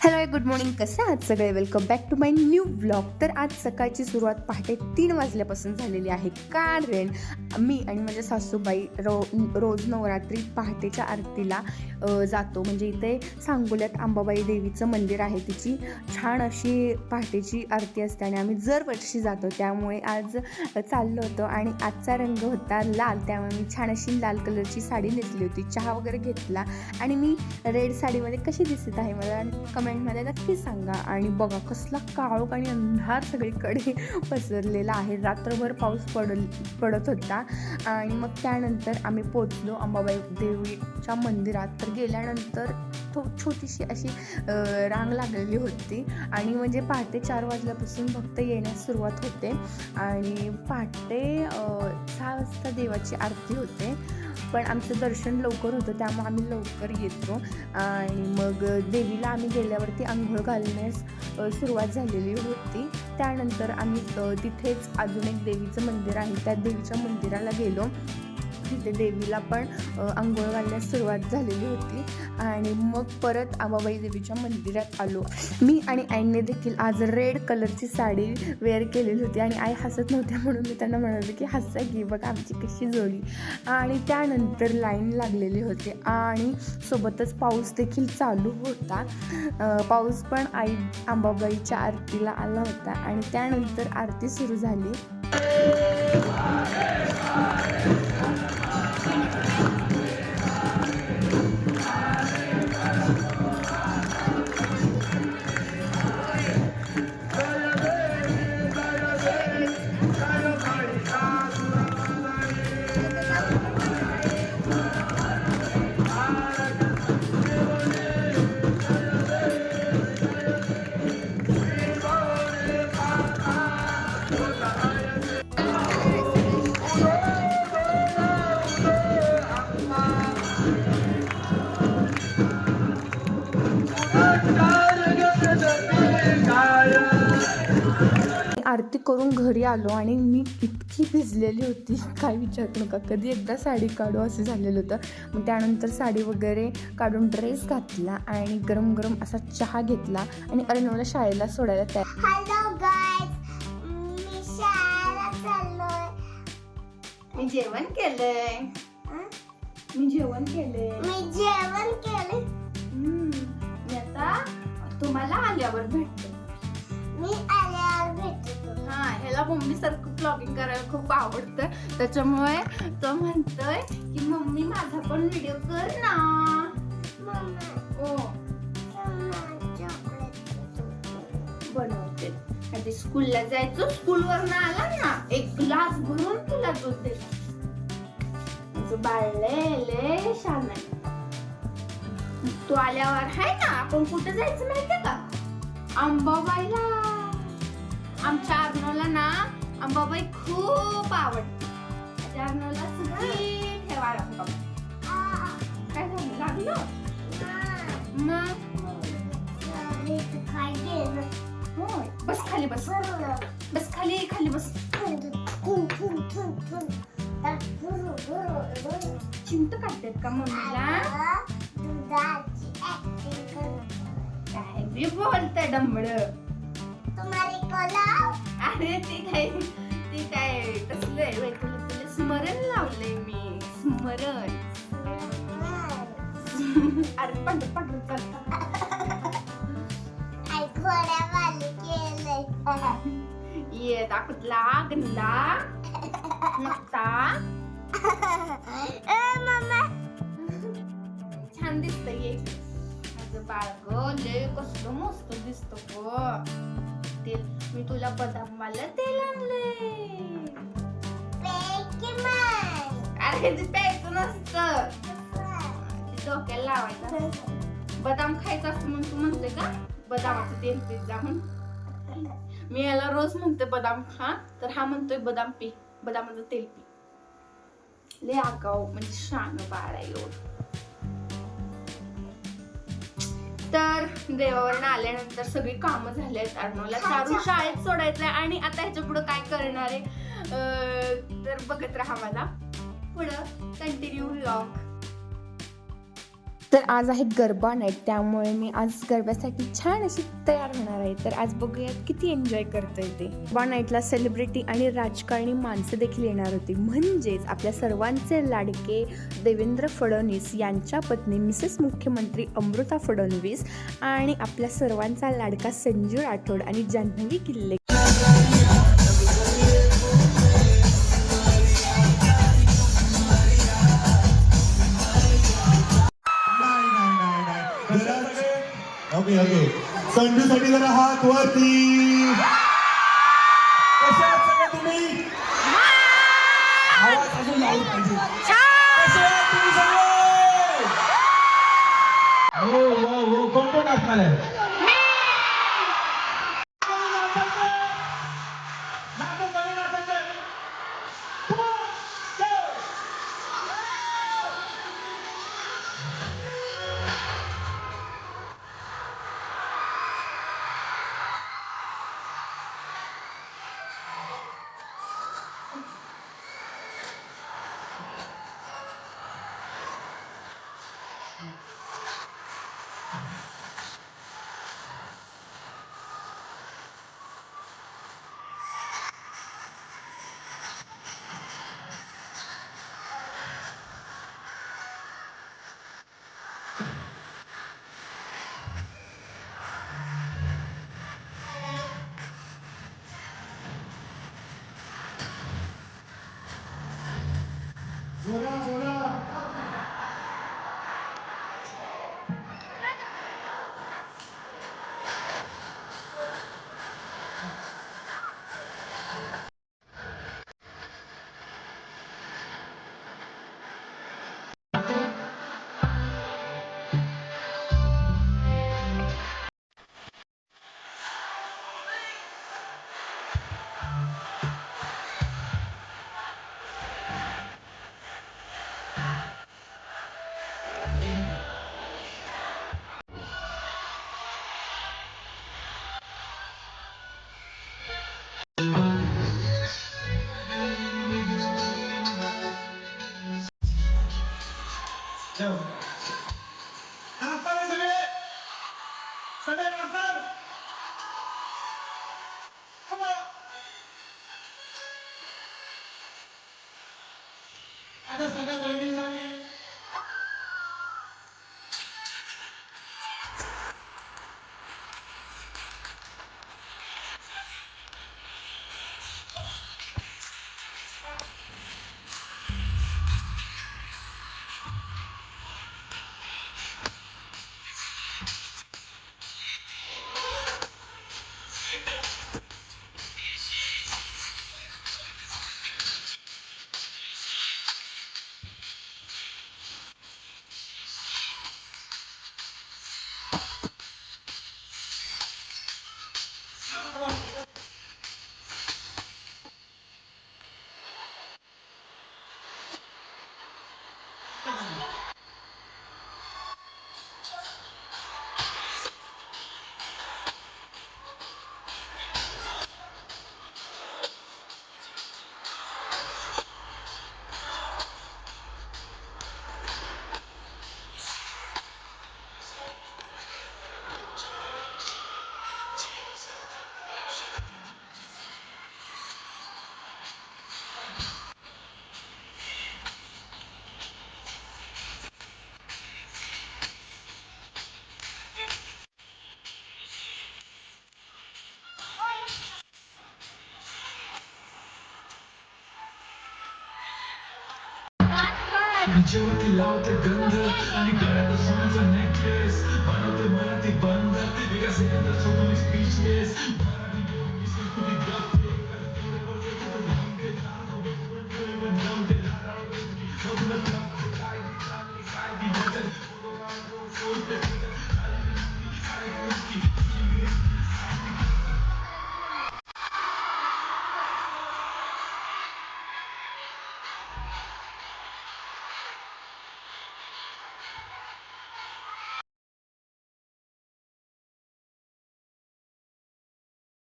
Hello good morning कसे आहात सगळे? Welcome back to my new blog तर आज सकाळची सुरुवात पहाटे तीन वाजल्यापासून झालेली आहे. कारण मी आणि माझ्या सासूबाई रो रोज नवरात्री पहाटेच्या आरतीला जातो. म्हणजे इथे सांगोल्यात अंबाबाई देवीचं मंदिर आहे. तिची छान अशी पहाटेची आरती असते आणि आम्ही दरवर्षी जातो. त्यामुळे आज चाललो होतो आणि आजचा रंग होता लाल. त्यामुळे मी छान अशी लाल कलरची साडी नेसली होती. चहा वगैरे घेतला आणि मी रेड साडीमध्ये कशी दिसत आहे मला कमेंटमध्ये नक्की सांगा. आणि बघा कसला काळोख आणि अंधार सगळीकडे पसरलेला आहे. रात्रभर पाऊस पडल पडत होता. आणि मग त्यानंतर आम्ही पोचलो अंबाबाई देवीच्या मंदिरात. तर गेल्यानंतर थो छोटीशी अशी रांग लागलेली होती. आणि म्हणजे पहाटे चार वाजल्यापासून फक्त येण्यास सुरुवात होते. आणि पहाटे सहा वाजता देवाची आरती होते. पण आमचं दर्शन लवकर होतं त्यामुळे आम्ही लवकर येतो. आणि मग देवीला आम्ही गेल्यावरती आंघोळ घालण्यास सुरुवात झालेली होती. त्यानंतर आम्ही तिथेच अजून एक देवीचं मंदिर आहे. त्या देवीच्या मंदिराला गेलो. तिथे देवीला पण आंघोळ घालण्यास सुरुवात झालेली होती. आणि मग परत आबाबाई देवीच्या मंदिरात आलो. मी आणि आईने देखील आज रेड कलरची साडी वेअर केलेली होती. आणि आई हसत नव्हत्या म्हणून मी त्यांना म्हणाले की हसा की बघा आमची कशी जोडी. आणि त्यानंतर लाईन लागलेली होती. आणि सोबतच पाऊस देखील चालू होता. पाऊस पण आई अंबाबाईच्या आरतीला आला होता. आणि त्यानंतर आरती सुरू झाली. करून घरी आलो आणि मी इतकी भिजलेली होती काय विचारू नका. कधी एकदा साडी काढू असं झालेलं होतं. मग त्यानंतर साडी वगैरे काढून ड्रेस घातला आणि गरम गरम असा चहा घेतला आणि अर्णवला शाळेला सोडायला तयार मी जेवण केलंय? मी जेवण केलंय. मी जेवण केले मी आता तुम्हाला आल्यावर भेटतो. मी ह्याला मम्मी सारखं ब्लॉगिंग करायला खूप आवडतं. त्याच्यामुळे तो म्हणतोय की मम्मी माझा पण व्हिडिओ कर ना. ओ चॉकलेट बनवते. आधी स्कूलला जायचो. स्कूलवर आला ना एक ग्लास भरून तुला दूध देतो. तुझं बाळ लय लय छान आहे तू आल्यावर आहे ना आपण कुठे जायचं माहितीये का? अंबाबाईला आमच्या अर्नवला ना अंबाबाई खूप आवडते. माझ्या अर्नवला सुखी ठेवा अंबाबाई काय झालं? लागलं? मग? बस खाली बस. बस खाली खाली बस. चिंत काढतात का मम्मीला? काय बोलतंय डंबळ अरे ती काय ती काय कसलं आहे बाई, तुला तुला स्मरण लावलंय मी स्मरण. अरे घोड्यावाली केलंय. ये दाखवतला गंदा नकता मम्मा छान दिसतंय. ये माझं बाळ ग लय कसलं मस्त दिसत ग. तेल मी तुला बदाम मला तेल आणले अरे ते प्यायचं नसतं. ते डोक्याला लावायचं बदाम खायचा असं म्हणून तू म्हणते का? बदामाचं तेल पीत जा म्हणून. मी याला रोज म्हणते बदाम खा. तर हा म्हणतोय बदाम पी. बदामाचं तेल पी. ले आगाऊ म्हणजे शान बाळ आहे एवढं. तर देवावरून आल्यानंतर सगळी कामं झालेत अर्णवला. चारू शाळेत सोडायचंय आणि आता ह्याच्या पुढे काय करणार आहे? तर बघत राहा मला. तर आज आहे गरबा नाईट त्यामुळे मी आज गरब्यासाठी छान अशी तयार होणार आहे. तर आज बघूयात किती एन्जॉय करता येते गरबा नाईटला सेलिब्रिटी आणि राजकारणी माणसं देखील येणार होती. म्हणजेच आपल्या सर्वांचे लाडके देवेंद्र फडणवीस यांच्या पत्नी मिसेस मुख्यमंत्री अमृता फडणवीस आणि आपल्या सर्वांचा लाडका संजू राठोड आणि जान्हवी किल्ले संजूसाठी जरा हात वरती. कसे आहात सगळे तुम्ही? आवाज अजून लावून पाहिजे. कसे आहात तुम्ही सगळे? हो हो हो. कोण कोण असणार आहे? Two. जेवढी लावते गंध आणि गळ्यात सोन्याचा नेकलेस बनवते मला ती बंद. एका सेकंदात सोडून स्पीचलेस